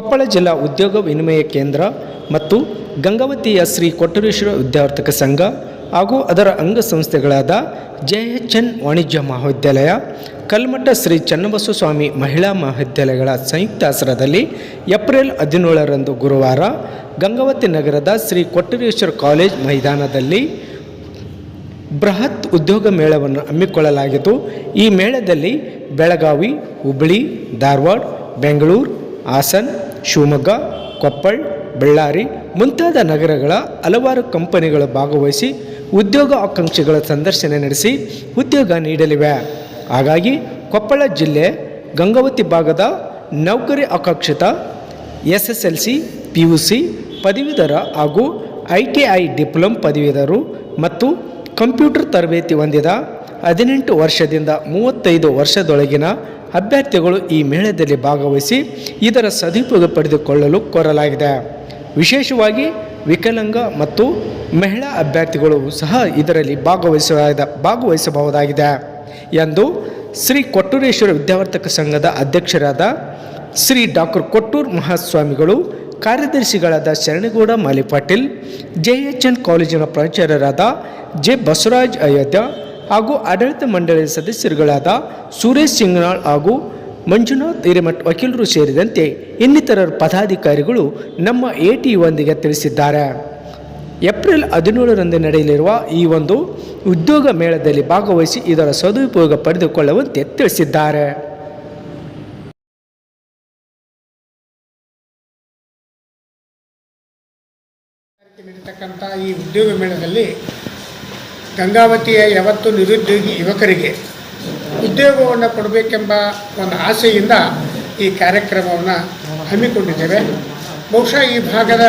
ಕೊಪ್ಪಳ ಜಿಲ್ಲಾ ಉದ್ಯೋಗ ವಿನಿಮಯ ಕೇಂದ್ರ ಮತ್ತು ಗಂಗಾವತಿಯ ಶ್ರೀ ಕೊಟ್ಟರೇಶ್ವರ ವಿದ್ಯಾವರ್ತಕ ಸಂಘ ಹಾಗೂ ಅದರ ಅಂಗಸಂಸ್ಥೆಗಳಾದ ಜೆ ಎಚ್ ಎನ್ ವಾಣಿಜ್ಯ ಮಹಾವಿದ್ಯಾಲಯ, ಕಲ್ಮಠ ಶ್ರೀ ಚನ್ನಬಸವ ಸ್ವಾಮಿ ಮಹಿಳಾ ಮಹಾವಿದ್ಯಾಲಯಗಳ ಸಂಯುಕ್ತ ಆಶ್ರಯದಲ್ಲಿ ಏಪ್ರಿಲ್ ಹದಿನೇಳರಂದು ಗುರುವಾರ ಗಂಗಾವತಿ ನಗರದ ಶ್ರೀ ಕೊಟ್ಟರೇಶ್ವರ ಕಾಲೇಜ್ ಮೈದಾನದಲ್ಲಿ ಬೃಹತ್ ಉದ್ಯೋಗ ಮೇಳವನ್ನು ಹಮ್ಮಿಕೊಳ್ಳಲಾಗಿತ್ತು. ಈ ಮೇಳದಲ್ಲಿ ಬೆಳಗಾವಿ ಹುಬ್ಬಳ್ಳಿ ಧಾರವಾಡ, ಬೆಂಗಳೂರು, ಹಾಸನ್ ಶಿವಮೊಗ್ಗ, ಕೊಪ್ಪಳ, ಬಳ್ಳಾರಿ ಮುಂತಾದ ನಗರಗಳ ಹಲವಾರು ಕಂಪನಿಗಳು ಭಾಗವಹಿಸಿ ಉದ್ಯೋಗ ಆಕಾಂಕ್ಷಿಗಳ ಸಂದರ್ಶನ ನಡೆಸಿ ಉದ್ಯೋಗ ನೀಡಲಿವೆ. ಹಾಗಾಗಿ ಕೊಪ್ಪಳ ಜಿಲ್ಲೆ ಗಂಗಾವತಿ ಭಾಗದ ನೌಕರಿ ಆಕಾಂಕ್ಷಿತ S S L C P U C ಪದವೀಧರ ಹಾಗೂ ಐ ಟಿ ಐ ಡಿಪ್ಲೊಮ್ ಪದವೀಧರರು ಮತ್ತು ಕಂಪ್ಯೂಟರ್ ತರಬೇತಿ ಹೊಂದಿದ ಹದಿನೆಂಟು ವರ್ಷದಿಂದ ಮೂವತ್ತೈದು ವರ್ಷದೊಳಗಿನ ಅಭ್ಯರ್ಥಿಗಳು ಈ ಮೇಳದಲ್ಲಿ ಭಾಗವಹಿಸಿ ಇದರ ಸದುಪಯೋಗ ಪಡೆದುಕೊಳ್ಳಲು ಕೋರಲಾಗಿದೆ. ವಿಶೇಷವಾಗಿ ವಿಕಲಾಂಗ ಮತ್ತು ಮಹಿಳಾ ಅಭ್ಯರ್ಥಿಗಳು ಸಹ ಇದರಲ್ಲಿ ಭಾಗವಹಿಸ ಭಾಗವಹಿಸಬಹುದಾಗಿದೆ ಎಂದು ಶ್ರೀ ಕೊಟ್ಟೂರೇಶ್ವರ ವಿದ್ಯಾವರ್ತಕ ಸಂಘದ ಅಧ್ಯಕ್ಷರಾದ ಶ್ರೀ ಡಾಕ್ಟರ್ ಕೊಟ್ಟೂರ್ ಮಹಾಸ್ವಾಮಿಗಳು, ಕಾರ್ಯದರ್ಶಿಗಳಾದ Sharanagouda Malipatil, J H N ಕಾಲೇಜಿನ ಪ್ರಾಚಾರ್ಯರಾದ ಜೆ ಬಸವರಾಜ್ ಅಯೋಧ್ಯ ಹಾಗೂ ಆಡಳಿತ ಮಂಡಳಿಯ ಸದಸ್ಯರುಗಳಾದ ಸುರೇಶ್ ಸಿಂಗ್ನಾಳ್ ಹಾಗೂ ಮಂಜುನಾಥ್ ಹಿರೇಮಠ್ ವಕೀಲರು ಸೇರಿದಂತೆ ಇನ್ನಿತರ ಪದಾಧಿಕಾರಿಗಳು ನಮ್ಮ ಎ ಟಿ ಒಂದಿಗೆ ತಿಳಿಸಿದ್ದಾರೆ. ಏಪ್ರಿಲ್ ಹದಿನೇಳರಂದು ನಡೆಯಲಿರುವ ಈ ಒಂದು ಉದ್ಯೋಗ ಮೇಳದಲ್ಲಿ ಭಾಗವಹಿಸಿ ಇದರ ಸದುಪಯೋಗ ಪಡೆದುಕೊಳ್ಳುವಂತೆ ತಿಳಿಸಿದ್ದಾರೆ. ಈ ಉದ್ಯೋಗ ಮೇಳದಲ್ಲಿ ಗಂಗಾವತಿಯ ಯಾವತ್ತು ನಿರುದ್ಯೋಗಿ ಯುವಕರಿಗೆ ಉದ್ಯೋಗವನ್ನು ಕೊಡಬೇಕೆಂಬ ಒಂದು ಆಸೆಯಿಂದ ಈ ಕಾರ್ಯಕ್ರಮವನ್ನು ಹಮ್ಮಿಕೊಂಡಿದ್ದೇವೆ. ಬಹುಶಃ ಈ ಭಾಗದ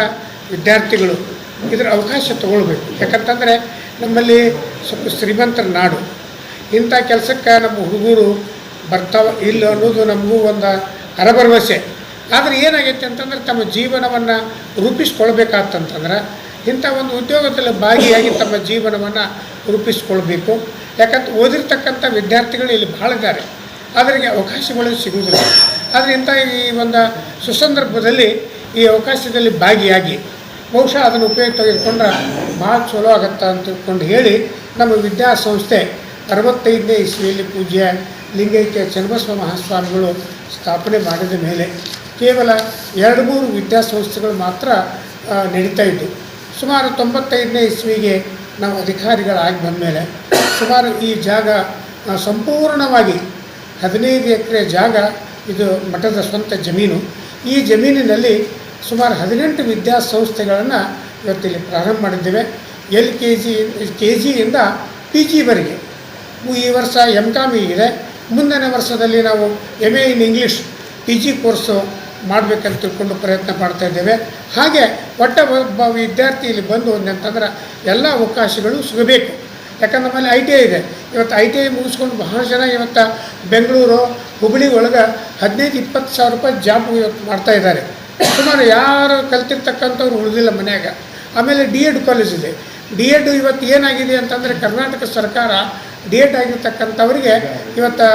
ವಿದ್ಯಾರ್ಥಿಗಳು ಇದರ ಅವಕಾಶ ತಗೊಳ್ಬೇಕು. ಯಾಕಂತಂದರೆ ನಮ್ಮಲ್ಲಿ ಸ್ವಲ್ಪ ಶ್ರೀಮಂತರ ನಾಡು. ಇಂಥ ಕೆಲಸಕ್ಕೆ ನಮ್ಮ ಹುಡುಗರು ಬರ್ತಾವ ಇಲ್ಲ ಅನ್ನೋದು ನಮಗೂ ಒಂದು ಅರಭರವಸೆ. ಆದರೆ ಏನಾಗೈತೆ ಅಂತಂದ್ರೆ ತಮ್ಮ ಜೀವನವನ್ನು ರೂಪಿಸ್ಕೊಳ್ಬೇಕಾತಂತಂದ್ರೆ ಇಂಥ ಒಂದು ಉದ್ಯೋಗದಲ್ಲಿ ಭಾಗಿಯಾಗಿ ತಮ್ಮ ಜೀವನವನ್ನು ರೂಪಿಸ್ಕೊಳ್ಬೇಕು. ಯಾಕಂತ ಓದಿರ್ತಕ್ಕಂಥ ವಿದ್ಯಾರ್ಥಿಗಳು ಇಲ್ಲಿ ಭಾಳ ಇದ್ದಾರೆ. ಅವರಿಗೆ ಅವಕಾಶಗಳು ಸಿಗುವುದಿಲ್ಲ. ಆದರೆ ಇಂಥ ಈ ಒಂದು ಸುಸಂದರ್ಭದಲ್ಲಿ ಈ ಅವಕಾಶದಲ್ಲಿ ಭಾಗಿಯಾಗಿ ಬಹುಶಃ ಅದನ್ನು ಉಪಯೋಗ ತೆಗೆದುಕೊಂಡ್ರೆ ಭಾಳ ಚಲೋ ಆಗತ್ತೆ ಅಂತ ತಿಳ್ಕೊಂಡು ಹೇಳಿ ನಮ್ಮ ವಿದ್ಯಾಸಂಸ್ಥೆ ಅರವತ್ತೈದನೇ ಇಸ್ವಿಯಲ್ಲಿ ಪೂಜ್ಯ ಲಿಂಗೈಕ್ಯ ಚನ್ನಬಸವ ಮಹಾಸ್ವಾಮಿಗಳು ಸ್ಥಾಪನೆ ಮಾಡಿದ ಮೇಲೆ ಕೇವಲ ಎರಡು ಮೂರು ವಿದ್ಯಾಸಂಸ್ಥೆಗಳು ಮಾತ್ರ ನಡೀತಾ ಇದ್ದು. ಸುಮಾರು ತೊಂಬತ್ತೈದನೇ ಇಸ್ವಿಗೆ ನಾವು ಅಧಿಕಾರಿಗಳಾಗಿ ಬಂದ ಮೇಲೆ ಸುಮಾರು ಈ ಜಾಗ ಸಂಪೂರ್ಣವಾಗಿ ಹದಿನೈದು ಎಕರೆ ಜಾಗ ಇದು ಮಠದ ಸ್ವಂತ ಜಮೀನು. ಈ ಜಮೀನಿನಲ್ಲಿ ಸುಮಾರು ಹದಿನೆಂಟು ವಿದ್ಯಾಸಂಸ್ಥೆಗಳನ್ನು ಇವತ್ತಿಲ್ಲಿ ಪ್ರಾರಂಭ ಮಾಡಿದ್ದೇವೆ. ಎಲ್ ಕೆ ಜಿ ಕೆ ಜಿಯಿಂದ ಪಿ ಜಿವರೆಗೆ ಈ ವರ್ಷ ಎಂ ಕಾಮ್ ಇದೆ. ಮುಂದಿನ ವರ್ಷದಲ್ಲಿ ನಾವು M A in English P G course ಮಾಡಬೇಕಂತ ತಿಳ್ಕೊಂಡು ಪ್ರಯತ್ನ ಮಾಡ್ತಾ ಇದ್ದೇವೆ. ಹಾಗೆ ಒಟ್ಟ ಒಬ್ಬ ವಿದ್ಯಾರ್ಥಿ ಇಲ್ಲಿ ಬಂದು ಅಂತಂದ್ರೆ ಎಲ್ಲ ಅವಕಾಶಗಳು ಸಿಗಬೇಕು. ಯಾಕಂದ್ರೆ ನಮ್ಮಲ್ಲಿ ಐ ಟಿ ಐ ಇದೆ. ಇವತ್ತು ಐ ಟಿ ಐ ಮುಗಿಸ್ಕೊಂಡು ಬಹಳ ಜನ ಇವತ್ತು ಬೆಂಗಳೂರು ಹುಬ್ಬಳ್ಳಿ ಒಳಗೆ ಹದಿನೈದು, ಇಪ್ಪತ್ತು ಸಾವಿರ ರೂಪಾಯಿ ಜಾಬ್ ಇವತ್ತು ಮಾಡ್ತಾ ಇದ್ದಾರೆ. ಸುಮಾರು ಯಾರು ಕಲ್ತಿರ್ತಕ್ಕಂಥವ್ರು ಉಳಿದಿಲ್ಲ ಮನೆಯಾಗ. ಆಮೇಲೆ ಡಿ ಎಡ್ ಕಾಲೇಜ್ ಇದೆ. ಡಿ ಎಡ್ ಇವತ್ತು ಏನಾಗಿದೆ ಅಂತಂದರೆ ಕರ್ನಾಟಕ ಸರ್ಕಾರ ಡಿ ಎಡ್ ಆಗಿರ್ತಕ್ಕಂಥವ್ರಿಗೆ ಇವತ್ತು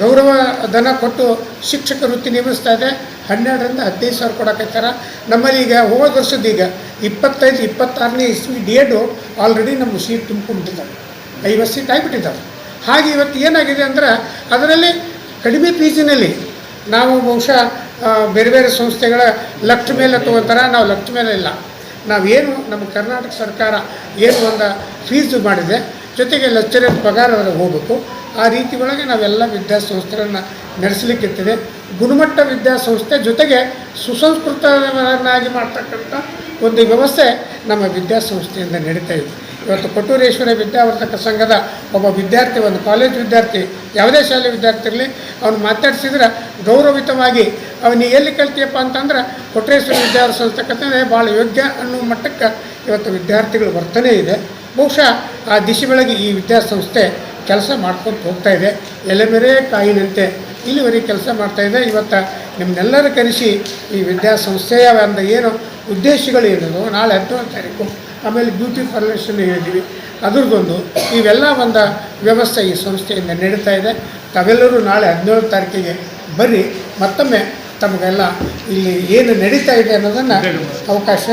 ಗೌರವ ಧನ ಕೊಟ್ಟು ಶಿಕ್ಷಕ ವೃತ್ತಿ ನೇಮಿಸ್ತಾ ಇದೆ. ಹನ್ನೆರಡರಿಂದ ಹದಿನೈದು ಸಾವಿರ ಕೊಡಕತ್ತಾರ ನಮ್ಮಲ್ಲಿ ಈಗ ಹೋದ ವರ್ಷದ ಈಗ ಇಪ್ಪತ್ತೈದು, ಇಪ್ಪತ್ತಾರನೇ ಇಸ್ವಿ ಡಿ ಆಲ್ರೆಡಿ ನಮ್ಮ ಸೀಟ್ ತುಂಬಿಕೊಂಡಿದ್ದಾರೆ ಐವತ್ತು ಸೀಟ್ ಆಗಿಬಿಟ್ಟಿದ್ದಾರೆ ಹಾಗೆ ಇವತ್ತು ಏನಾಗಿದೆ ಅಂದ್ರೆ ಅದರಲ್ಲಿ ಕಡಿಮೆ ಫೀಸಿನಲ್ಲಿ ನಾವು ಬಹುಶಃ ಬೇರೆ ಬೇರೆ ಸಂಸ್ಥೆಗಳ ಲಕ್ಷ ಮೇಲೆ ತೊಗೊತಾರೆ. ನಾವು ಲಕ್ಷ ಮೇಲೆ ಇಲ್ಲ. ನಾವೇನು ನಮ್ಮ ಕರ್ನಾಟಕ ಸರ್ಕಾರ ಏನು ಒಂದು ಫೀಸು ಮಾಡಿದೆ ಜೊತೆಗೆ ಲೆಕ್ಚರರ್ ಪಗಾರ ಅದರ ಹೋಗಬೇಕು. ಆ ರೀತಿ ಒಳಗೆ ನಾವೆಲ್ಲ ವಿದ್ಯಾಸಂಸ್ಥೆಗಳನ್ನು ನಡೆಸಲಿಕ್ಕಿರ್ತದೆ. ಗುಣಮಟ್ಟ ವಿದ್ಯಾಸಂಸ್ಥೆ ಜೊತೆಗೆ ಸುಸಂಸ್ಕೃತವನ್ನಾಗಿ ಮಾಡ್ತಕ್ಕಂಥ ಒಂದು ವ್ಯವಸ್ಥೆ ನಮ್ಮ ವಿದ್ಯಾಸಂಸ್ಥೆಯಿಂದ ನಡೀತಾ ಇದೆ. ಇವತ್ತು ಕೊಟ್ಟೂರೇಶ್ವರ ವಿದ್ಯಾವರ್ಧಕ ಸಂಘದ ಒಬ್ಬ ವಿದ್ಯಾರ್ಥಿ, ಒಂದು ಕಾಲೇಜ್ ವಿದ್ಯಾರ್ಥಿ, ಯಾವುದೇ ಶಾಲೆ ವಿದ್ಯಾರ್ಥಿ ಇರಲಿ, ಅವನು ಮಾತಾಡಿಸಿದ್ರೆ ಗೌರವಿತವಾಗಿ ಅವನು ಎಲ್ಲಿ ಕಲ್ತಿಯಪ್ಪ ಅಂತಂದ್ರೆ ಕೊಟ್ಟರೇಶ್ವರ ವಿದ್ಯಾವರ್ಧಕ ಸಂಸ್ಥೆ ಭಾಳ ಯೋಗ್ಯ ಅನ್ನೋ ಮಟ್ಟಕ್ಕೆ ಇವತ್ತು ವಿದ್ಯಾರ್ಥಿಗಳು ವರ್ತನೆ ಇದೆ. ಬಹುಶಃ ಆ ದಿಶೆ ಬೆಳಗ್ಗೆ ಈ ವಿದ್ಯಾಸಂಸ್ಥೆ ಕೆಲಸ ಮಾಡ್ಕೊಂಡು ಹೋಗ್ತಾ ಇದೆ. ಎಲೆಮೆರೆ ಕಾಯಿನಂತೆ ಇಲ್ಲಿವರೆಗೆ ಕೆಲಸ ಮಾಡ್ತಾ ಇದೆ. ಇವತ್ತು ನಿಮ್ಮನ್ನೆಲ್ಲರೂ ಕರೆಸಿ ಈ ವಿದ್ಯಾಸಂಸ್ಥೆಯ ಒಂದು ಏನು ಉದ್ದೇಶಗಳು ಏನದು ನಾಳೆ ಹದಿನೇಳು ತಾರೀಕು ಆಮೇಲೆ ಬ್ಯೂಟಿ ಪಾರ್ಲರ್ಸನ್ನು ಹೇಳಿದ್ವಿ ಅದ್ರದ್ದೊಂದು ಇವೆಲ್ಲ ಒಂದು ವ್ಯವಸ್ಥೆ ಈ ಸಂಸ್ಥೆಯಿಂದ ನಡೀತಾ ಇದೆ. ತಾವೆಲ್ಲರೂ ನಾಳೆ ಹದಿನೇಳು ತಾರೀಕಿಗೆ ಬರ್ರಿ. ಮತ್ತೊಮ್ಮೆ ತಮಗೆಲ್ಲ ಇಲ್ಲಿ ಏನು ನಡೀತಾ ಇದೆ ಅನ್ನೋದನ್ನು ಅವಕಾಶ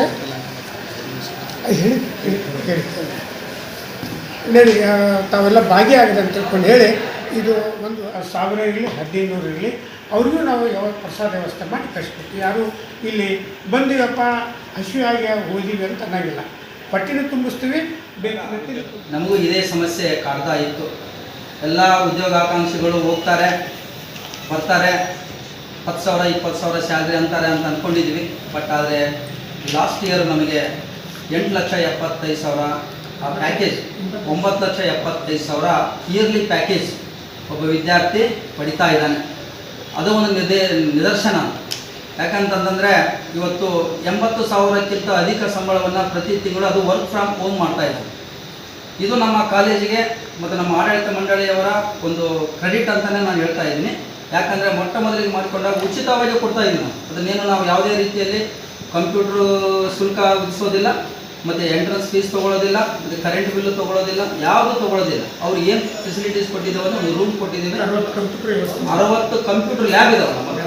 ಹೇಳಿ ಹೇಳಿ ಹೇಳಿ. ನೋಡಿ ತಾವೆಲ್ಲ ಭಾಗಿಯಾಗಿದೆ ಅಂತ ತಿಳ್ಕೊಂಡು ಹೇಳಿ, ಇದು ಒಂದು ಸಾವಿರ ಇರಲಿ, ಹದಿನೈದು ಇರಲಿ, ಅವ್ರಿಗೂ ನಾವು ಯಾವಾಗ ಪ್ರಸಾದ ವ್ಯವಸ್ಥೆ ಮಾಡಿ ಕಳಿಸ್ಬೇಕು. ಯಾರು ಇಲ್ಲಿ ಬಂದಿವಪ್ಪ ಹಸಿವಾಗಿ ಓದಿವಿ ಅಂತ ಅನ್ನೋಂಗಿಲ್ಲ. ಪಟ್ಟಿನ ತುಂಬಿಸ್ತೀವಿ ನಮಗೂ ಇದೇ ಸಮಸ್ಯೆ ಕಾಡ್ತಾ ಇತ್ತು. ಎಲ್ಲ ಉದ್ಯೋಗಾಕಾಂಕ್ಷಿಗಳು ಹೋಗ್ತಾರೆ, ಬರ್ತಾರೆ, ಹತ್ತು ಸಾವಿರ, ಇಪ್ಪತ್ತು ಸಾವಿರ ಸ್ಯಾಲ್ರಿ ಅಂತಾರೆ ಅಂತ ಅಂದ್ಕೊಂಡಿದ್ವಿ ಬಟ್ ಆದರೆ, ಲಾಸ್ಟ್ ಇಯರ್ ನಮಗೆ ಎಂಟು ಲಕ್ಷ ಎಪ್ಪತ್ತೈದು ಸಾವಿರ ಆ ಪ್ಯಾಕೇಜ್ ಒಂಬತ್ತು ಲಕ್ಷ ಎಪ್ಪತ್ತೈದು ಸಾವಿರ ಇಯರ್ಲಿ ಪ್ಯಾಕೇಜ್ ಒಬ್ಬ ವಿದ್ಯಾರ್ಥಿ ಪಡಿತಾ ಇದ್ದಾನೆ. ಅದು ಒಂದು ನಿದ ನಿದರ್ಶನ. ಯಾಕಂತಂದರೆ ಇವತ್ತು ಎಂಬತ್ತು ಸಾವಿರಕ್ಕಿಂತ ಅಧಿಕ ಸಂಬಳವನ್ನು ಪ್ರತಿ ತಿಂಗಳು ಅದು ವರ್ಕ್ ಫ್ರಮ್ ಹೋಮ್ ಮಾಡ್ತಾ ಇದ್ದಾರೆ ಇದು ನಮ್ಮ ಕಾಲೇಜಿಗೆ ಮತ್ತು ನಮ್ಮ ಆಡಳಿತ ಮಂಡಳಿಯವರ ಒಂದು ಕ್ರೆಡಿಟ್ ಅಂತಲೇ ನಾನು ಹೇಳ್ತಾ ಇದ್ದೀನಿ. ಯಾಕಂದರೆ ಮೊಟ್ಟ ಮೊದಲಿಗೆ ಮಾಡಿಕೊಂಡಾಗ ಉಚಿತವಾಗಿ ಕೊಡ್ತಾ ಇದ್ದೀನಿ ಅದನ್ನೇನು ನಾವು ಯಾವುದೇ ರೀತಿಯಲ್ಲಿ ಕಂಪ್ಯೂಟ್ರು ಶುಲ್ಕ ವಿಧಿಸೋದಿಲ್ಲ. ಮತ್ತು ಎಂಟ್ರೆನ್ಸ್ ಫೀಸ್ ತೊಗೊಳೋದಿಲ್ಲ ಮತ್ತು ಕರೆಂಟ್ ಬಿಲ್ಲು ತೊಗೊಳೋದಿಲ್ಲ ಯಾವುದು ತೊಗೊಳೋದಿಲ್ಲ. ಅವ್ರು ಏನು ಫೆಸಿಲಿಟೀಸ್ ಕೊಟ್ಟಿದ್ದಾವೆ ಒಂದು ರೂಮ್ ಕೊಟ್ಟಿದ್ದೀವಿ ಅರವತ್ತು ಕಂಪ್ಯೂಟರ್ ಲ್ಯಾಬ್ ಇದಾವೆ ಹತ್ರ.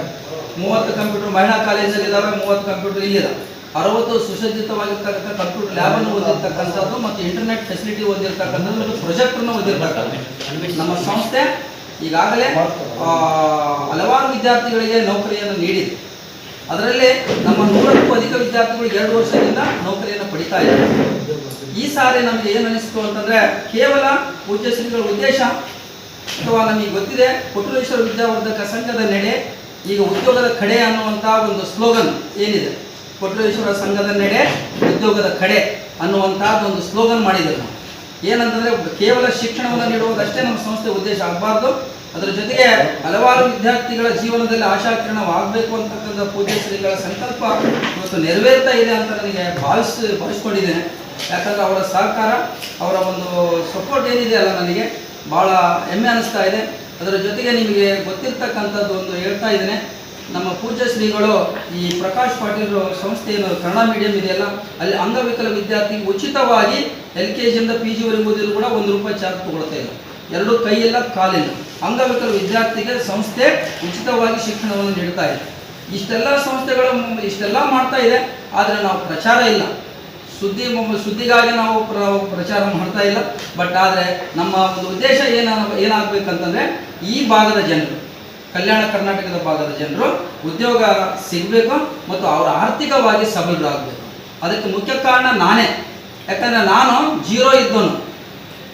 ಮೂವತ್ತು ಕಂಪ್ಯೂಟರ್ ಮಹಿಳಾ ಕಾಲೇಜಲ್ಲಿ ಇದಾವೆ ಮೂವತ್ತು ಕಂಪ್ಯೂಟರ್ ಇಲ್ಲಿದೆ ಅರವತ್ತು ಸುಸಜ್ಜಿತವಾಗಿರ್ತಕ್ಕಂಥ ಕಂಪ್ಯೂಟರ್ ಲ್ಯಾಬನ್ನು ಹೊಂದಿರತಕ್ಕಂಥದ್ದು ಮತ್ತು ಇಂಟರ್ನೆಟ್ ಫೆಸಿಲಿಟಿ ಹೊಂದಿರತಕ್ಕಂಥದ್ದು ಮತ್ತು ಪ್ರೊಜೆಕ್ಟರ್ನ ಹೊಂದಿರತಕ್ಕಂಥದ್ದು. ನಮ್ಮ ಸಂಸ್ಥೆ ಈಗಾಗಲೇ ಹಲವಾರು ವಿದ್ಯಾರ್ಥಿಗಳಿಗೆ ನೌಕರಿಯನ್ನು ನೀಡಿದೆ. ಅದರಲ್ಲಿ ನಮ್ಮ ನೂರಕ್ಕೂ ಅಧಿಕ ವಿದ್ಯಾರ್ಥಿಗಳು ಎರಡು ವರ್ಷದಿಂದ ನೌಕರಿಯನ್ನು ಪಡಿತಾ ಇದ್ದಾರೆ ಈ ಸಾರಿ ನಮಗೆ ಏನು ಅನಿಸ್ತು ಅಂತಂದರೆ ಕೇವಲ ಪೂಜ್ಯ ಶ್ರೀಗಳ ಉದ್ದೇಶ ಅಥವಾ ನಮಗೆ ಗೊತ್ತಿದೆ ಕೊಟ್ಟರೇಶ್ವರ ವಿದ್ಯಾವರ್ಧಕ ಸಂಘದ ನಡೆ ಈಗ ಉದ್ಯೋಗದ ಕಡೆ ಅನ್ನುವಂಥ ಒಂದು ಸ್ಲೋಗನ್ ಏನಿದೆ? ಕೊಟ್ಟರೇಶ್ವರ ಸಂಘದ ನಡೆ, ಉದ್ಯೋಗದ ಕಡೆ ಅನ್ನುವಂಥದ್ದು ಒಂದು ಸ್ಲೋಗನ್ ಮಾಡಿದರು ನಾವು. ಏನಂತಂದರೆ ಕೇವಲ ಶಿಕ್ಷಣವನ್ನು ನೀಡುವುದಷ್ಟೇ ನಮ್ಮ ಸಂಸ್ಥೆ ಉದ್ದೇಶ ಆಗಬಾರ್ದು. ಅದರ ಜೊತೆಗೆ ಹಲವಾರು ವಿದ್ಯಾರ್ಥಿಗಳ ಜೀವನದಲ್ಲಿ ಆಶಾಕಿರಣವಾಗಬೇಕು ಅಂತಕ್ಕಂಥ ಪೂಜ್ಯ ಶ್ರೀಗಳ ಸಂಕಲ್ಪ ಇವತ್ತು ನೆರವೇರ್ತಾ ಇದೆ ಅಂತ ನನಗೆ ಭಾವಿಸ್, ಭಾವಿಸ್ಕೊಂಡಿದ್ದೇನೆ. ಯಾಕಂದ್ರೆ ಅವರ ಸಹಕಾರ, ಅವರ ಒಂದು ಸಪೋರ್ಟ್ ಏನಿದೆ ಅಲ್ಲ ನನಗೆ, ಭಾಳ ಹೆಮ್ಮೆ ಅನಿಸ್ತಾ ಇದೆ. ಅದರ ಜೊತೆಗೆ ನಿಮಗೆ ಗೊತ್ತಿರ್ತಕ್ಕಂಥದ್ದು ಒಂದು ಹೇಳ್ತಾ ಇದ್ದೇನೆ. ನಮ್ಮ ಪೂಜ್ಯ ಶ್ರೀಗಳು ಈ ಪ್ರಕಾಶ್ ಪಾಟೀಲ್ ಸಂಸ್ಥೆ ಏನು ಕನ್ನಡ ಮೀಡಿಯಂ ಇದೆಯಲ್ಲ ಅಲ್ಲಿ ಅಂಗವಿಕಲ ವಿದ್ಯಾರ್ಥಿ ಉಚಿತವಾಗಿ ಎಲ್ ಕೆ ಜಿಯಿಂದ ಪಿ ಜಿ ಓದಿದ್ರು ಕೂಡ ಒಂದು ರೂಪಾಯಿ ಚಾರ್ಜ್ ತಗೊಳ್ತಾ ಇಲ್ಲ ಎರಡು ಕೈಯಿಲ್ಲ ಕಾಲಿಲ್ಲ. ಅಂಗವಿಕಲ ವಿದ್ಯಾರ್ಥಿಗೆ ಸಂಸ್ಥೆ ಉಚಿತವಾಗಿ ಶಿಕ್ಷಣವನ್ನು ನೀಡ್ತಾ ಇದೆ. ಇಷ್ಟೆಲ್ಲ ಸಂಸ್ಥೆಗಳು ಇಷ್ಟೆಲ್ಲ ಮಾಡ್ತಾ ಇದೆ, ಆದರೆ ನಾವು ಪ್ರಚಾರ ಇಲ್ಲ. ಸುದ್ದಿ ಸುದ್ದಿಗಾಗಿ ನಾವು ಪ್ರ ಪ್ರಚಾರ ಮಾಡ್ತಾ ಇಲ್ಲ. ಬಟ್ ಆದರೆ ನಮ್ಮ ಒಂದು ಉದ್ದೇಶ ಏನ ಏನಾಗಬೇಕಂತಂದರೆ, ಈ ಭಾಗದ ಜನರು, ಕಲ್ಯಾಣ ಕರ್ನಾಟಕದ ಭಾಗದ ಜನರು ಉದ್ಯೋಗ ಸಿಗಬೇಕು ಮತ್ತು ಅವರು ಆರ್ಥಿಕವಾಗಿ ಸಬಲರಾಗಬೇಕು ಅದಕ್ಕೆ ಮುಖ್ಯ ಕಾರಣ ನಾನೇ. ಯಾಕಂದರೆ ನಾನು ಜೀರೋ ಇದ್ದವನು.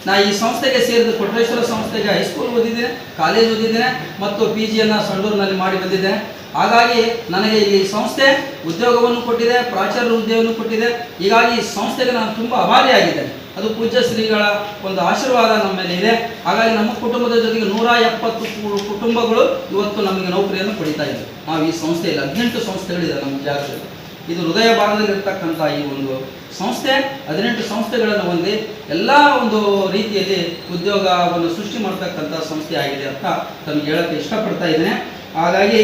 ನಾ ಈ ಸಂಸ್ಥೆಗೆ ಸೇರಿದ ಕೊಟ್ರೇಶ್ವರ ಸಂಸ್ಥೆಗೆ ಹೈಸ್ಕೂಲ್ ಓದಿದ್ದೇನೆ, ಕಾಲೇಜ್ ಓದಿದ್ದೇನೆ ಮತ್ತು ಪಿ ಜಿಯನ್ನು ಸಂಡೂರಿನಲ್ಲಿ ಮಾಡಿ ಬಂದಿದ್ದೇನೆ. ಹಾಗಾಗಿ ನನಗೆ ಈ ಸಂಸ್ಥೆ ಉದ್ಯೋಗವನ್ನು ಕೊಟ್ಟಿದೆ, ಪ್ರಾಚಾರ್ಯ ಹುದ್ದೆಯನ್ನು ಕೊಟ್ಟಿದೆ. ಹೀಗಾಗಿ ಈ ಸಂಸ್ಥೆಗೆ ನಾನು ತುಂಬ ಅಭಾರಿಯಾಗಿದ್ದೇನೆ. ಅದು ಪೂಜ್ಯ ಶ್ರೀಗಳ ಒಂದು ಆಶೀರ್ವಾದ ನಮ್ಮ ಮೇಲೆ ಇದೆ. ಹಾಗಾಗಿ ನಮ್ಮ ಕುಟುಂಬದ ಜೊತೆಗೆ ನೂರ ಎಪ್ಪತ್ತು ಕುಟುಂಬಗಳು ಇವತ್ತು ನಮಗೆ ನೌಕರಿಯನ್ನು ಪಡಿತಾ ಇದೆ ನಾವು ಈ ಸಂಸ್ಥೆಯಲ್ಲಿ ಹದಿನೆಂಟು ಸಂಸ್ಥೆಗಳಿದೆ ನಮ್ಮ ಜಾಗದಲ್ಲಿ. ಇದು ಹೃದಯ ಭಾಗದಲ್ಲಿರ್ತಕ್ಕಂಥ ಈ ಒಂದು ಸಂಸ್ಥೆ, ಹದಿನೆಂಟು ಸಂಸ್ಥೆಗಳನ್ನು ಹೊಂದಿ ಎಲ್ಲ ಒಂದು ರೀತಿಯಲ್ಲಿ ಉದ್ಯೋಗವನ್ನು ಸೃಷ್ಟಿ ಮಾಡ್ತಕ್ಕಂಥ ಸಂಸ್ಥೆ ಆಗಿದೆ ಅಂತ ತಮಗೆ ಹೇಳಕ್ಕೆ ಇಷ್ಟಪಡ್ತಾ ಇದ್ದೇನೆ. ಹಾಗಾಗಿ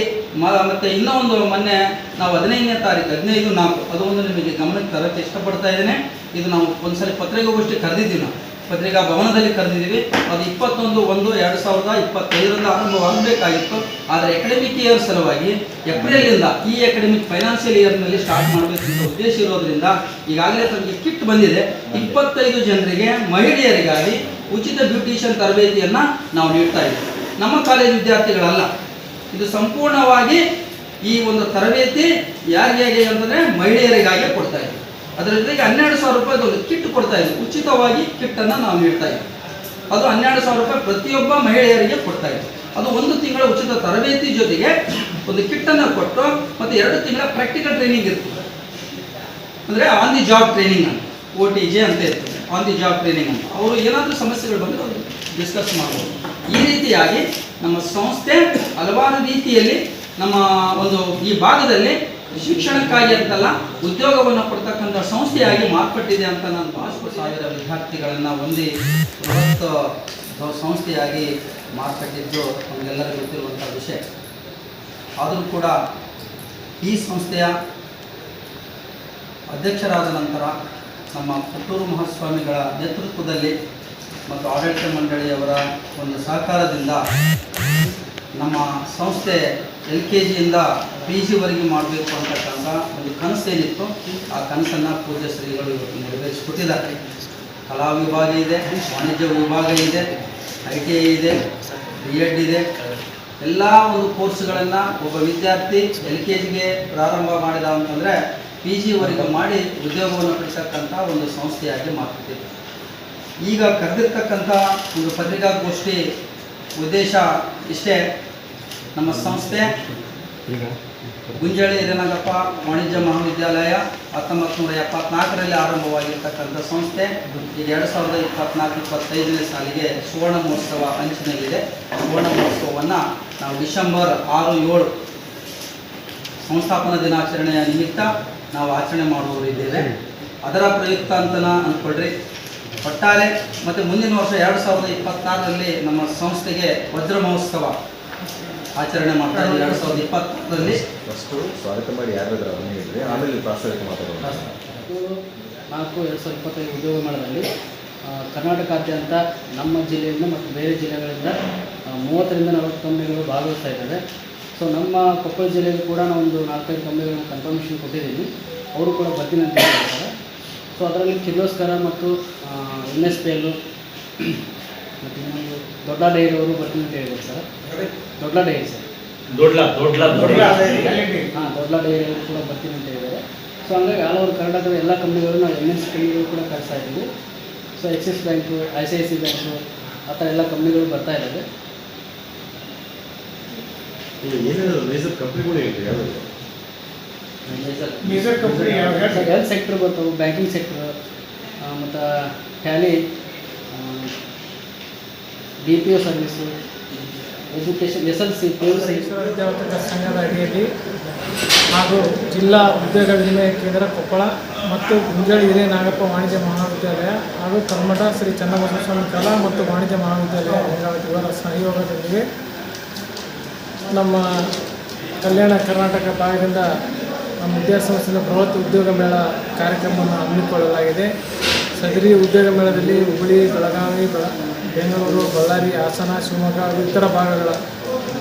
ಮತ್ತು ಇನ್ನೂ ಒಂದು ಮೊನ್ನೆ ನಾವು ಹದಿನೈದನೇ ತಾರೀಕು, ಹದಿನೈದು, ನಾಲ್ಕು ಅದು ಒಂದು ನಿಮಗೆ ಗಮನಕ್ಕೆ ತರಕ್ಕೆ ಇಷ್ಟಪಡ್ತಾ ಇದ್ದೇನೆ. ಇದು ನಾವು ಒಂದ್ಸಲ ಪತ್ರಿಕಾಗೋಷ್ಠಿ ಕರೆದಿದ್ದೀವಿ ನಾವು. ಪತ್ರಿಕಾ ಭವನದಲ್ಲಿ ಕರೆದಿದ್ದೀವಿ. ಅದು ಇಪ್ಪತ್ತೊಂದು, ಒಂದು, ಎರಡು ಸಾವಿರದ ಇಪ್ಪತ್ತೈದರಿಂದ ಆರಂಭವಾಗಬೇಕಾಗಿತ್ತು. ಆದರೆ ಅಕಾಡೆಮಿಕ್ ಇಯರ್ ಸಲುವಾಗಿ ಏಪ್ರಿಲಿಂದ ಈ ಅಕಾಡೆಮಿಕ್ ಫೈನಾನ್ಷಿಯಲ್ ಇಯರ್ನಲ್ಲಿ ಸ್ಟಾರ್ಟ್ ಮಾಡಬೇಕು ಅಂತ ಉದ್ದೇಶ ಇರೋದ್ರಿಂದ ಈಗಾಗಲೇ ತಮಗೆ ಕಿಟ್ ಬಂದಿದೆ. ಇಪ್ಪತ್ತೈದು ಜನರಿಗೆ, ಮಹಿಳೆಯರಿಗಾಗಿ ಉಚಿತ ಬ್ಯೂಟಿಷಿಯನ್ ತರಬೇತಿಯನ್ನು ನಾವು ನೀಡ್ತಾ ಇದ್ದೀವಿ. ನಮ್ಮ ಕಾಲೇಜ್ ವಿದ್ಯಾರ್ಥಿಗಳಲ್ಲ ಇದು ಸಂಪೂರ್ಣವಾಗಿ ಈ ಒಂದು ತರಬೇತಿ ಯಾರಿಗೆ ಅಂತಂದ್ರೆ ಮಹಿಳೆಯರಿಗಾಗಿ ಕೊಡ್ತಾ ಇದ್ದೀವಿ ಅದರ ಜೊತೆಗೆ ಹನ್ನೆರಡು ಸಾವಿರ ರೂಪಾಯಿ ಒಂದು ಕಿಟ್ ಕೊಡ್ತಾ ಇದ್ದೀವಿ ಉಚಿತವಾಗಿ ಕಿಟ್ ಅನ್ನು ನಾವು ನೀಡ್ತಾ ಇದ್ದೀವಿ. ಅದು ಹನ್ನೆರಡು ಸಾವಿರ ರೂಪಾಯಿ ಪ್ರತಿಯೊಬ್ಬ ಮಹಿಳೆಯರಿಗೆ ಕೊಡ್ತಾ ಇದ್ದೀವಿ ಅದು ಒಂದು ತಿಂಗಳ ಉಚಿತ ತರಬೇತಿ ಜೊತೆಗೆ ಒಂದು ಕಿಟ್ ಅನ್ನು ಕೊಟ್ಟು ಮತ್ತು ಎರಡು ತಿಂಗಳ ಪ್ರಾಕ್ಟಿಕಲ್ ಟ್ರೈನಿಂಗ್ ಇರ್ತದೆ. ಅಂದರೆ ಆನ್ ದಿ ಜಾಬ್ ಟ್ರೈನಿಂಗ್ ಅಂತ ಓ ಟಿ ಜೆ ಅಂತ ಇರ್ತದೆ. ಆನ್ ದಿ ಜಾಬ್ ಟ್ರೈನಿಂಗ್ ಅಂತ. ಅವರು ಏನಾದರೂ ಸಮಸ್ಯೆಗಳು ಬಂದರೆ ಅವರು ಡಿಸ್ಕಸ್ ಮಾಡ್ಬೋದು. ಈ ರೀತಿಯಾಗಿ ನಮ್ಮ ಸಂಸ್ಥೆ ಹಲವಾರು ರೀತಿಯಲ್ಲಿ ನಮ್ಮ ಒಂದು ಈ ಭಾಗದಲ್ಲಿ ಶಿಕ್ಷಣಕ್ಕಾಗಿ ಅಂತಲ್ಲ ಉದ್ಯೋಗವನ್ನು ಕೊಡ್ತಕ್ಕಂಥ ಸಂಸ್ಥೆಯಾಗಿ ಮಾರ್ಪಟ್ಟಿದೆ ಅಂತ ನಾನು ಭಾವಿಸ್ಕೊ ಸಾವಿರ ವಿದ್ಯಾರ್ಥಿಗಳನ್ನು ಹೊಂದಿ ಸಂಸ್ಥೆಯಾಗಿ ಮಾರ್ಪಟ್ಟಿದ್ದು ನಮಗೆಲ್ಲರಿಗೂ ಗೊತ್ತಿರುವಂಥ ವಿಷಯ. ಆದರೂ ಕೂಡ ಈ ಸಂಸ್ಥೆಯ ಅಧ್ಯಕ್ಷರಾದ ನಂತರ ನಮ್ಮ ಪುತ್ತೂರು ಮಹಾಸ್ವಾಮಿಗಳ ನೇತೃತ್ವದಲ್ಲಿ ಮತ್ತು ಆಡಳಿತ ಮಂಡಳಿಯವರ ಒಂದು ಸಹಕಾರದಿಂದ ನಮ್ಮ ಸಂಸ್ಥೆ ಎಲ್ ಕೆ ಜಿಯಿಂದ ಪಿ ಜಿವರೆಗೆ ಮಾಡಬೇಕು ಅಂತಕ್ಕಂಥ ಒಂದು ಕನಸೇನಿತ್ತು ಆ ಕನಸನ್ನು ಪೂಜ್ಯ ಶ್ರೀಗಳು ಇವತ್ತು ನೆರವೇರಿಸಿಕೊಟ್ಟಿದ್ದಾರೆ. ಕಲಾ ವಿಭಾಗ ಇದೆ, ವಾಣಿಜ್ಯ ವಿಭಾಗ ಇದೆ, ಐ ಟಿ ಐ ಇದೆ, ಬಿ ಎಡ್ ಇದೆ. ಎಲ್ಲ ಒಂದು ಕೋರ್ಸ್ಗಳನ್ನು ಒಬ್ಬ ವಿದ್ಯಾರ್ಥಿ ಎಲ್ ಕೆ ಜಿಗೆ ಪ್ರಾರಂಭ ಮಾಡಿದ ಅಂತಂದರೆ ಪಿ ಜಿವರೆಗೆ ಮಾಡಿ ಉದ್ಯೋಗವನ್ನು ಪಡಿಸತಕ್ಕಂಥ ಒಂದು ಸಂಸ್ಥೆಯಾಗಿ ಮಾರ್ಪಟ್ಟಿದೆ. ಈಗ ಕರೆದಿರ್ತಕ್ಕಂಥ ಒಂದು ಪತ್ರಿಕಾಗೋಷ್ಠಿ ಉದ್ದೇಶ ಇಷ್ಟೇ. ನಮ್ಮ ಸಂಸ್ಥೆ ಗುಂಜಾಳಿ ಹಿರೇನಗಪ್ಪ ವಾಣಿಜ್ಯ ಮಹಾವಿದ್ಯಾಲಯ ಹತ್ತೊಂಬತ್ತು ನೂರ ಎಪ್ಪತ್ನಾಲ್ಕರಲ್ಲಿ ಆರಂಭವಾಗಿರ್ತಕ್ಕಂಥ ಸಂಸ್ಥೆ. ಈಗ ಎರಡು ಸಾವಿರದ ಇಪ್ಪತ್ನಾಲ್ಕು, ಇಪ್ಪತ್ತೈದನೇ ಸಾಲಿಗೆ ಸುವರ್ಣ ಮಹೋತ್ಸವ ಅಂಚಿನಲ್ಲಿದೆ ಸುವರ್ಣ ಮಹೋತ್ಸವವನ್ನು ನಾವು ಡಿಸೆಂಬರ್ ಆರು, ಏಳು ಸಂಸ್ಥಾಪನಾ ದಿನಾಚರಣೆಯ ನಿಮಿತ್ತ ನಾವು ಆಚರಣೆ ಮಾಡುವವರಿದ್ದೇವೆ. ಅದರ ಪ್ರಯುಕ್ತ ಅಂತನ ಅಂದ್ಕೊಳ್ರಿ. ಒಟ್ಟಾರೆ ಮತ್ತು ಮುಂದಿನ ವರ್ಷ ಎರಡು ಸಾವಿರದ ಇಪ್ಪತ್ನಾಲ್ಕರಲ್ಲಿ ನಮ್ಮ ಸಂಸ್ಥೆಗೆ ವಜ್ರ ಮಹೋತ್ಸವ ಆಚರಣೆ ಮಾಡ್ತಾ ಇದ್ದೀವಿ. ಎರಡು ಸಾವಿರದ ಇಪ್ಪತ್ತರಲ್ಲಿ ಫಸ್ಟು ಸ್ವಾಗತ ಮಾಡಿ ಯಾರಾದರೂ ಅದನ್ನು ಹೇಳಿದ್ರೆ ಆಮೇಲೆ ಪ್ರಾಸ್ತಾವಿಕ ಮಾತಾಡೋಣ. ನಾಲ್ಕು ಎರಡು ಸಾವಿರದ ಇಪ್ಪತ್ತೈದು ಉದ್ಯೋಗ ಮೇಳದಲ್ಲಿ ಕರ್ನಾಟಕಾದ್ಯಂತ ನಮ್ಮ ಜಿಲ್ಲೆಯಿಂದ ಮತ್ತು ಬೇರೆ ಜಿಲ್ಲೆಗಳಿಂದ ಮೂವತ್ತರಿಂದ ನಲವತ್ತು ಕಂಪನಿಗಳು ಭಾಗವಹಿಸ್ತಾ ಇದ್ದಾರೆ. ಸೊ ನಮ್ಮ ಕೊಪ್ಪಳ ಜಿಲ್ಲೆಯಲ್ಲಿ ಕೂಡ ನಾವು ಒಂದು ನಾಲ್ಕೈದು ಕಂಪನಿಗಳನ್ನ ಕನ್ಫರ್ಮೇಷನ್ ಕೊಟ್ಟಿದ್ದೀವಿ. ಅವರು ಕೂಡ ಬರ್ತೀನಿ ಅಂತ ಹೇಳಿದ್ದಾರೆ ಸೊ ಅದರಲ್ಲಿ ಕಿರ್ಲೋಸ್ಕರ ಮತ್ತು ಎನ್ ಎಸ್ ಪಿ ಎಲ್ಲು ಮತ್ತು ಇನ್ನೊಂದು ದೊಡ್ಡ ಡೈರಿ ಅವರು ಬರ್ತೀನಿ ಅಂತ ಹೇಳಿದ್ರು ಸರ್. ದೊಡ್ಡ ಡೈರಿ ಸರ್. ದೊಡ್ಡ ಹಾಂ ದೊಡ್ಡ. ಡೈರಿ. ಅವರು ಕೂಡ ಬರ್ತೀನಿ ಅಂತ ಹೇಳಿದ್ದಾರೆ ಸೊ ಹಂಗಾಗಿ ಆಲ್ ಓವರ್ ಕರ್ನಾಟಕದ ಎಲ್ಲ ಕಂಪ್ನಿಗಳು ನಾವು ಎನ್ ಎಸ್ ಪಿಗಳು ಕೂಡ ಕಳಿಸ್ತಾ ಇದ್ದೀವಿ. So Axis bank I C I C bank ಆ ಥರ ಎಲ್ಲ ಕಂಪ್ನಿಗಳು ಬರ್ತಾ ಇದ್ದಾವೆ. ಕಂಪ್ನಿಗಳು ಮೇಜರ್ ಕಂಪನಿ ಯಾವ ಹೆಲ್ತ್ ಸೆಕ್ಟರ್ ಬಂತು ಬ್ಯಾಂಕಿಂಗ್ ಸೆಕ್ಟರ್ ಮತ್ತು Tally D P O service education S L C P U C ಸಂಘದ ಅಡಿಯಲ್ಲಿ ಹಾಗೂ ಜಿಲ್ಲಾ ಉದ್ಯೋಗ ವಿನಿಮಯ ಕೇಂದ್ರ ಕೊಪ್ಪಳ ಮತ್ತು ಗುಂಜಳಿ ಹಿರಿಯ ನಾಗಪ್ಪ ವಾಣಿಜ್ಯ ಮಹಾವಿದ್ಯಾಲಯ ಹಾಗೂ ಕರ್ಮಠ ಶ್ರೀ ಚನ್ನಬಸವಸ್ವಾಮಿ ಕಲಾ ಮತ್ತು ವಾಣಿಜ್ಯ ಮಹಾವಿದ್ಯಾಲಯ ಇವರ ಸಹಯೋಗದೊಂದಿಗೆ ನಮ್ಮ ಕಲ್ಯಾಣ ಕರ್ನಾಟಕ ಭಾಗದಿಂದ ನಮ್ಮ ವಿದ್ಯಾಸಂಸ್ಥೆಯ ಬೃಹತ್ ಉದ್ಯೋಗ ಮೇಳ ಕಾರ್ಯಕ್ರಮವನ್ನು ಹಮ್ಮಿಕೊಳ್ಳಲಾಗಿದೆ. ಸದರಿ ಉದ್ಯೋಗ ಮೇಳದಲ್ಲಿ ಹುಬ್ಬಳ್ಳಿ, ಬೆಳಗಾವಿ ಬೆಂಗಳೂರು, ಬಳ್ಳಾರಿ, ಹಾಸನ, ಶಿವಮೊಗ್ಗ ಹಾಗೂ ಇತರ ಭಾಗಗಳ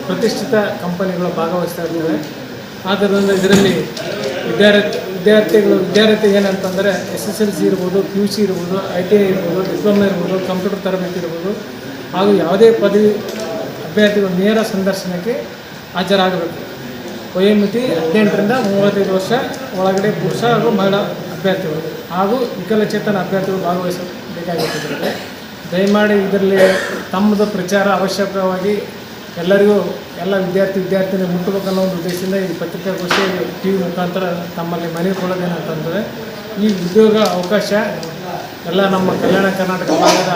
ಪ್ರತಿಷ್ಠಿತ ಕಂಪನಿಗಳು ಭಾಗವಹಿಸ್ತಾ ಇರ್ತವೆ. ಆದ್ದರಿಂದ ಇದರಲ್ಲಿ ವಿದ್ಯಾರ್ಥಿ ವಿದ್ಯಾರ್ಥಿಗಳು ವಿದ್ಯಾರ್ಥಿ ಏನಂತಂದರೆ ಎಸ್ ಎಸ್ ಎಲ್ ಸಿ ಇರ್ಬೋದು, ಪಿ ಯು ಸಿ ಇರ್ಬೋದು, ಐ ಟಿ ಐ ಇರ್ಬೋದು, ಡಿಪ್ಲೊಮಾ ಇರ್ಬೋದು, ಕಂಪ್ಯೂಟರ್ ತರಬೇತಿ ಇರ್ಬೋದು ಹಾಗೂ ಯಾವುದೇ ಪದವಿ ಅಭ್ಯರ್ಥಿಗಳು ನೇರ ಸಂದರ್ಶನಕ್ಕೆ ಹಾಜರಾಗಬೇಕು. ವಯೋಮಿತಿ ಹದಿನೆಂಟರಿಂದ ಮೂವತ್ತೈದು ವರ್ಷ ಒಳಗಡೆ ಪುರುಷ ಹಾಗೂ ಮಹಿಳಾ ಅಭ್ಯರ್ಥಿಗಳು ಹಾಗೂ ವಿಕಲಚೇತನ ಅಭ್ಯರ್ಥಿಗಳು ಭಾಗವಹಿಸಬೇಕಾಗುತ್ತದೆ. ದಯಮಾಡಿ ಇದರಲ್ಲಿ ತಮ್ಮದು ಪ್ರಚಾರ ಅವಶ್ಯಕವಾಗಿ ಎಲ್ಲರಿಗೂ ಎಲ್ಲ ವಿದ್ಯಾರ್ಥಿ ವಿದ್ಯಾರ್ಥಿನಿ ಮುಟ್ಟಬೇಕನ್ನೋ ಒಂದು ಉದ್ದೇಶದಿಂದ ಈ ಪತ್ರಿಕಾಗೋಷ್ಠಿ ಟಿ ವಿ ಮುಖಾಂತರ ತಮ್ಮಲ್ಲಿ ಮನವಿ ಕೊಡೋದೇನಂತಂದರೆ ಈ ಉದ್ಯೋಗ ಅವಕಾಶ ಎಲ್ಲ ನಮ್ಮ ಕಲ್ಯಾಣ ಕರ್ನಾಟಕ ಭಾಗದ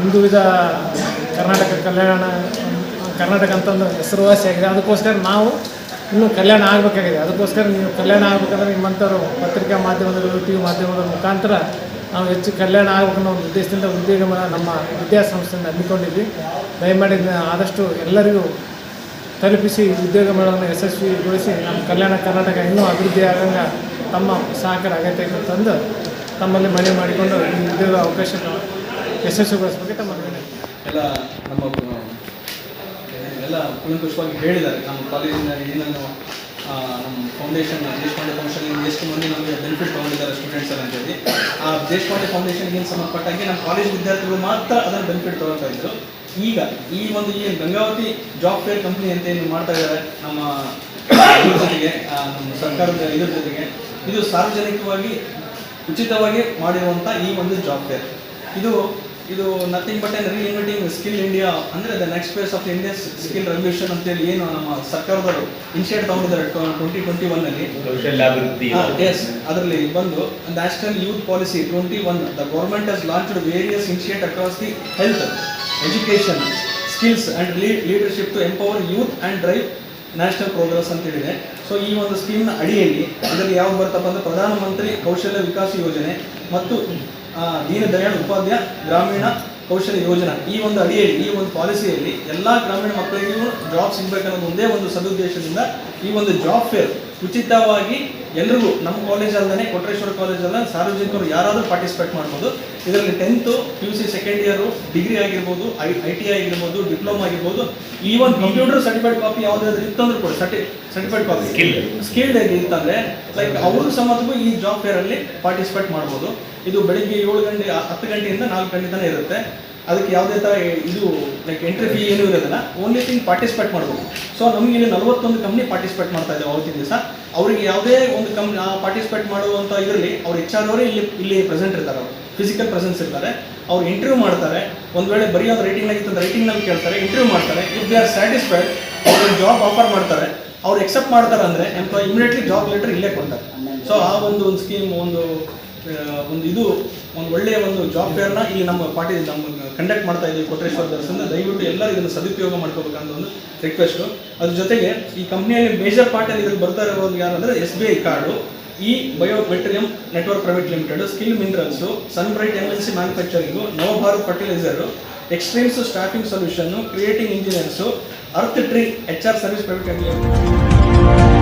ಹಿಂದುಳಿದ ಕರ್ನಾಟಕ ಕಲ್ಯಾಣ ಕರ್ನಾಟಕ ಅಂತಂದು ಹೆಸರುವಾಸಿಯಾಗಿದೆ. ಅದಕ್ಕೋಸ್ಕರ ನಾವು ಇನ್ನೂ ಕಲ್ಯಾಣ ಆಗಬೇಕಾಗಿದೆ. ಅದಕ್ಕೋಸ್ಕರ ನೀವು ಕಲ್ಯಾಣ ಆಗಬೇಕಂದ್ರೆ ನಿಮ್ಮಂಥವ್ರು ಪತ್ರಿಕಾ ಮಾಧ್ಯಮಗಳು ಟಿ ವಿ ಮಾಧ್ಯಮದ ಮುಖಾಂತರ ನಾವು ಹೆಚ್ಚು ಕಲ್ಯಾಣ ಆಗಬೇಕನ್ನೋ ಒಂದು ಉದ್ದೇಶದಿಂದ ಉದ್ಯೋಗ ಮೇಳ ನಮ್ಮ ವಿದ್ಯಾಸಂಸ್ಥೆಯಿಂದ ಹಮ್ಮಿಕೊಂಡಿದ್ವಿ. ದಯಮಾಡಿ ಆದಷ್ಟು ಎಲ್ಲರಿಗೂ ತಲುಪಿಸಿ, ಉದ್ಯೋಗ ಮೇಳವನ್ನು ಯಶಸ್ವಿಗೊಳಿಸಿ, ನಮ್ಮ ಕಲ್ಯಾಣ ಕರ್ನಾಟಕ ಇನ್ನೂ ಅಭಿವೃದ್ಧಿ ಆಗಂಗೆ ತಮ್ಮ ಸಹಕಾರ ಅಗತ್ಯ ತಂದು ತಮ್ಮಲ್ಲಿ ಮನವಿ ಮಾಡಿಕೊಂಡು ಈ ಉದ್ಯೋಗ ಅವಕಾಶ ಯಶಸ್ವಿಗೊಳಿಸಬೇಕು ತಮ್ಮ ಎಲ್ಲ ನಮ್ಮ ಎಲ್ಲ ಕೂಲಂಕುಷವಾಗಿ ಹೇಳಿದ್ದಾರೆ. ನಮ್ಮ ಕಾಲೇಜಿನ ಏನನ್ನು ನಮ್ಮ ಫೌಂಡೇಶನ್ ದೇಶಪಾಂಡೆ ಫೌಂಡೇಶನ್ ಎಷ್ಟು ಮಂದಿ ನಮಗೆ ಬೆನಿಫಿಟ್ ತೊಗೊಂಡಿದ್ದಾರೆ ಸ್ಟೂಡೆಂಟ್ಸ್ ಅಂತೇಳಿ, ಆ ದೇಶಪಾಂಡೆ ಫೌಂಡೇಶನ್ಗೆ ಸಂಬಂಧಪಟ್ಟಾಗಿ ನಮ್ಮ ಕಾಲೇಜ್ ವಿದ್ಯಾರ್ಥಿಗಳು ಮಾತ್ರ ಅದನ್ನು ಬೆನಿಫಿಟ್ ತೊಗೊಳ್ತಾ ಇದ್ರು. ಈಗ ಈ ಒಂದು ಏನು ಗಂಗಾವತಿ ಜಾಬ್ ಫೇರ್ ಕಂಪ್ನಿ ಅಂತ ಏನು ಮಾಡ್ತಾ ಇದ್ದಾರೆ, ನಮ್ಮ ಜೊತೆಗೆ ನಮ್ಮ ಸರ್ಕಾರದ ಇದ್ರ ಜೊತೆಗೆ, ಇದು ಸಾರ್ವಜನಿಕವಾಗಿ ಉಚಿತವಾಗಿ ಮಾಡಿರುವಂಥ ಈ ಒಂದು ಜಾಬ್ ಫೇರ್ ಇದು ಇದು nothing but an reinventing skill India ಅಂದರೆ the next phase of India skill revolution ಅಂತೇಳಿ ಏನು ನಮ್ಮ ಸರ್ಕಾರದವರು ಇನಿಷಿಯೇಟ್ ತಗೊಂಡಿದ್ದಾರೆ ಟ್ವೆಂಟಿ ಟ್ವೆಂಟಿ ಒನ್ನಲ್ಲಿ ಕೌಶಲ್ಯಾಭಿವೃದ್ಧಿ ಎಸ್ ಅದರಲ್ಲಿ ಬಂದು national youth policy twenty one the government has launched various initiate across the health education skills and leadership to empower youth and drive national progress ಅಂತ ಹೇಳಿದೆ. ಸೊ ಈ ಒಂದು ಸ್ಕೀಮ್ನ ಅಡಿಯಲ್ಲಿ ಅದರಲ್ಲಿ ಯಾವ್ದು ಬರ್ತಪ್ಪ ಅಂದ್ರೆ ಪ್ರಧಾನಮಂತ್ರಿ ಕೌಶಲ್ಯ ವಿಕಾಸ ಯೋಜನೆ ಮತ್ತು ದೀನದಯಾಳ್ ಉಪಾಧ್ಯಾಯ ಗ್ರಾಮೀಣ ಕೌಶಲ್ಯ ಯೋಜನಾ. ಈ ಒಂದು ಅಡಿಯಲ್ಲಿ, ಈ ಒಂದು ಪಾಲಿಸಿಯಲ್ಲಿ ಎಲ್ಲ ಗ್ರಾಮೀಣ ಮಕ್ಕಳಿಗೂ ಜಾಬ್ ಸಿಗಬೇಕನ್ನೋದು ಒಂದೇ ಒಂದು ಸದುದ್ದೇಶದಿಂದ ಈ ಒಂದು ಜಾಬ್ ಫೇರ್ ಉಚಿತವಾಗಿ ಎಲ್ರಿಗೂ ನಮ್ಮ ಕಾಲೇಜ್ ಅಲ್ಲದೆ ಕೊಟ್ರೇಶ್ವರ ಕಾಲೇಜ್ ಅಲ್ಲ ಸಾರ್ವಜನಿಕರು ಯಾರಾದರೂ ಪಾರ್ಟಿಸಿಪೇಟ್ ಮಾಡ್ಬೋದು. ಇದರಲ್ಲಿ tenth P U C second year degree ಆಗಿರ್ಬೋದು ಐ ಐ ಟಿ ಆಗಿರ್ಬೋದು ಡಿಪ್ಲೊಮಾ ಆಗಿರ್ಬೋದು ಈವನ್ ಕಂಪ್ಯೂಟರ್ ಸರ್ಟಿಫೈಡ್ ಕಾಪಿ ಯಾವುದಾದ್ರು ಇತ್ತಂದ್ರೂ ಕೂಡ ಸರ್ಟಿ ಸರ್ಟಿಫೈಡ್ ಕಾಪಿ Skill. ಸ್ಕಿಲ್ಡ್ ಆಗಿ ಇತ್ತಂದ್ರೆ ಲೈಕ್ ಅವರು ಸಮಾಜಕ್ಕೂ ಈ ಜಾಬ್ ಫೇರ್ ಅಲ್ಲಿ ಪಾರ್ಟಿಸಿಪೇಟ್ ಮಾಡ್ಬೋದು. ಇದು ಬೆಳಿಗ್ಗೆ ಏಳು ಗಂಟೆ ಹತ್ತು ಗಂಟೆಯಿಂದ ನಾಲ್ಕು ಗಂಟೆ ತನಕ ಇರುತ್ತೆ. ಅದಕ್ಕೆ ಯಾವುದೇ ಥರ ಇದು ಲೈಕ್ ಎಂಟ್ರಿ ಫೀ ಏನೂ ಇರೋದಿಲ್ಲ. ಓನ್ಲಿ ಥಿಂಗ್ ಪಾರ್ಟಿಸಿಪೇಟ್ ಮಾಡಬೇಕು. ಸೊ ನಮಗೆ ಇಲ್ಲಿ ನಲವತ್ತೊಂದು ಕಂಪ್ನಿ ಪಾರ್ಟಿಸಿಪೇಟ್ ಮಾಡ್ತಾ ಇದ್ದಾವೆ ಅವತ್ತಿನ ದಿವಸ ಅವರಿಗೆ ಯಾವುದೇ ಒಂದು ಕಂಪ್ನಿ ಪಾರ್ಟಿಸಿಪೇಟ್ ಮಾಡುವಂಥ ಇದರಲ್ಲಿ ಅವ್ರು ಎಚ್ ಆರ್ ಅವರೇ ಇಲ್ಲಿ ಇಲ್ಲಿ ಪ್ರೆಸೆಂಟ್ ಇರ್ತಾರೆ ಅವರು. ಫಿಸಿಕಲ್ ಪ್ರೆಸೆನ್ಸ್ ಇರ್ತಾರೆ. ಅವ್ರು ಇಂಟರ್ವ್ಯೂ ಮಾಡ್ತಾರೆ. ಒಂದು ವೇಳೆ ಬರೀ ಒಂದು ರೈಟಿಂಗ್ ಆಗಿತ್ತು ರೈಟಿಂಗ್ನಲ್ಲಿ ಕೇಳ್ತಾರೆ ಇಂಟರ್ವ್ಯೂ ಮಾಡ್ತಾರೆ. ಇಫ್ ದೇ ಆರ್ ಸ್ಯಾಟಿಸ್ಫೈಡ್ ಅವ್ರಿಗೆ ಜಾಬ್ ಆಫರ್ ಮಾಡ್ತಾರೆ, ಅವ್ರು ಎಕ್ಸೆಪ್ಟ್ ಮಾಡ್ತಾರೆ ಅಂದರೆ ಎಂಪ್ಲಾಯ್ ಇಮಿಡಿಯೇಟ್ಲಿ ಜಾಬ್ ಲೆಟರ್ ಇಲ್ಲೇ ಕೊಡ್ತಾರೆ. ಸೊ ಆ ಒಂದು ಒಂದು ಸ್ಕೀಮ್ ಒಂದು ಒಂದು ಇದು, ಒಂದು ಒಳ್ಳೆಯ ಒಂದು ಜಾಬ್ ಫೇರ್ನ ಇಲ್ಲಿ ನಮ್ಮ ಪಾರ್ಟಿ ನಮ್ಮ ಕಂಡಕ್ಟ್ ಮಾಡ್ತಾ ಇದ್ದೀವಿ ಕೊಟ್ರೇಶ್ವರ ದರ್ಶನ. ದಯವಿಟ್ಟು ಎಲ್ಲರೂ ಇದನ್ನು ಸದುಪಯೋಗ ಮಾಡ್ಕೋಬೇಕಂತ ಒಂದು ರಿಕ್ವೆಸ್ಟು ಅದ್ರ ಜೊತೆಗೆ ಈ ಕಂಪ್ನಿಯಲ್ಲಿ ಮೇಜರ್ ಪಾರ್ಟಲ್ಲಿ ಇದಕ್ಕೆ ಬರ್ತಾ ಇರೋದು ಯಾರಂದ್ರೆ ಎಸ್ ಬಿ ಐ ಕಾರ್ಡು ಈ ಬಯೋಮೆಟ್ರಿಯಂ network private limited skill minerals Sunbright M N C manufacturing Navabharat fertilizer extremes staffing solution creating engineers earth tree H R service private limited